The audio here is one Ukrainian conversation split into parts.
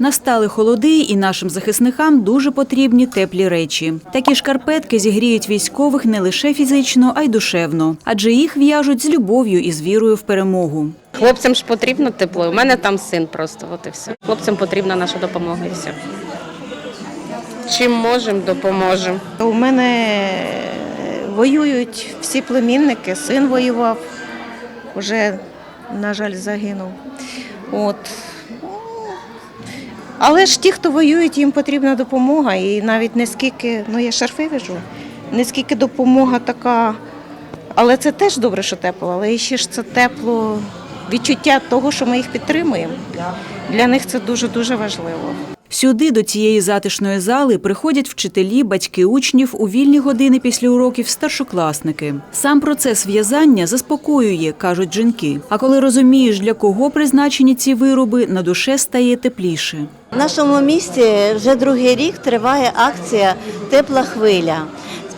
Настали холоди, і нашим захисникам дуже потрібні теплі речі. Такі шкарпетки зігріють військових не лише фізично, а й душевно, адже їх в'яжуть з любов'ю і з вірою в перемогу. Хлопцям ж потрібно тепло. У мене там син просто, от і все. Хлопцям потрібна наша допомога і все. Чим можемо, допоможемо. У мене воюють всі племінники, син воював, вже, на жаль, загинув. От. Але ж ті, хто воюють, їм потрібна допомога. І навіть не скільки, ну я шарфи вяжу, не скільки допомога така. Але це теж добре, що тепло, але ще ж це тепло відчуття того, що ми їх підтримуємо. Для них це дуже-дуже важливо. Сюди, до цієї затишної зали, приходять вчителі, батьки учнів у вільні години після уроків старшокласники. Сам процес в'язання заспокоює, кажуть жінки. А коли розумієш, для кого призначені ці вироби, на душе стає тепліше. В нашому місті вже другий рік триває акція Тепла хвиля.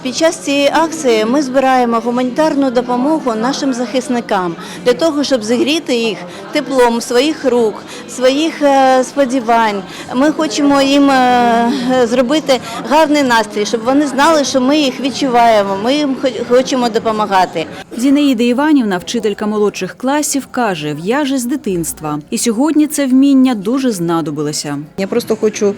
Під час цієї акції ми збираємо гуманітарну допомогу нашим захисникам для того, щоб зігріти їх теплом своїх рук, своїх е, сподівань. Ми хочемо їм е, зробити гарний настрій, щоб вони знали, що ми їх відчуваємо. Ми їм хо- хочемо допомагати. Зінаїда Іванівна, вчителька молодших класів, каже, в'яже з дитинства. І сьогодні це вміння дуже знадобилося. Я просто хочу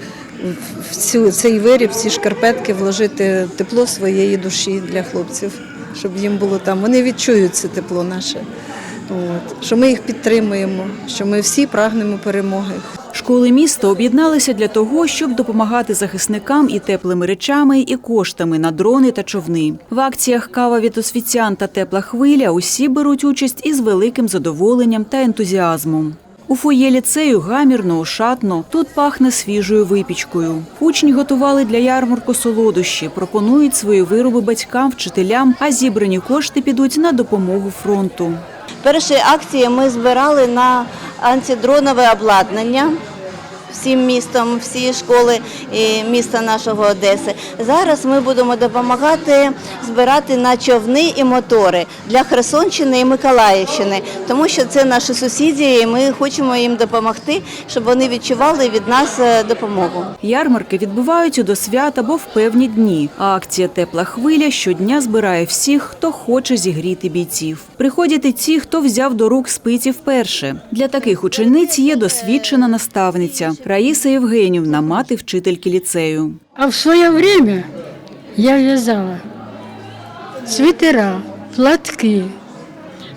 в цю цей виріб, ці шкарпетки вложити тепло своєї душі для хлопців, щоб їм було там. Вони відчують це тепло наше. От. Що ми їх підтримуємо, що ми всі прагнемо перемоги. Школи міста об'єдналися для того, щоб допомагати захисникам і теплими речами, і коштами на дрони та човни. В акціях Кава від освітян та тепла хвиля усі беруть участь із великим задоволенням та ентузіазмом. У фоє ліцею гамірно, ошатно, тут пахне свіжою випічкою. Учні готували для ярмарку солодощі, пропонують свої вироби батькам, вчителям, а зібрані кошти підуть на допомогу фронту. Перші акції ми збирали на антидронове обладнання всім містом, всі школи міста нашого Одеси. Зараз ми будемо допомагати збирати на човни і мотори для Херсонщини і Миколаївщини, тому що це наші сусіди, і ми хочемо їм допомогти, щоб вони відчували від нас е, допомогу. Ярмарки відбуваються до свят або в певні дні. А акція Тепла хвиля щодня збирає всіх, хто хоче зігріти бійців. Приходять і ті, хто взяв до рук спиці вперше. Для таких учениць є досвідчена наставниця Раїса Євгенівна, мати вчительки ліцею. А в свое время я вязала свитера, платки.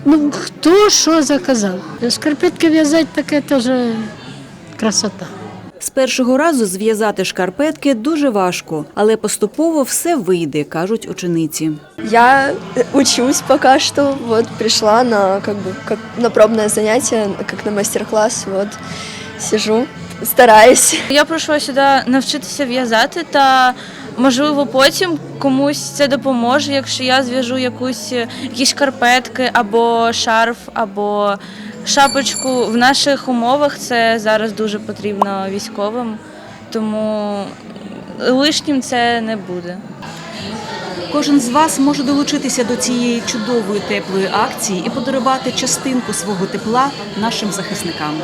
Ну, хто що заказав. Шкарпетки в'язати таке теж красота. З першого разу зв'язати шкарпетки дуже важко, але поступово все вийде, кажуть учениці. Я учусь пока что, вот пришла на как бы как на пробное занятие, как на мастер-класс, вот сижу, стараюсь. Я прийшла сюди навчитися в'язати та можливо потім комусь це допоможе, якщо я зв'яжу якусь якісь шкарпетки або шарф, або шапочку. В наших умовах це зараз дуже потрібно військовим, тому лишнім це не буде. Кожен з вас може долучитися до цієї чудової теплої акції і подарувати частинку свого тепла нашим захисникам.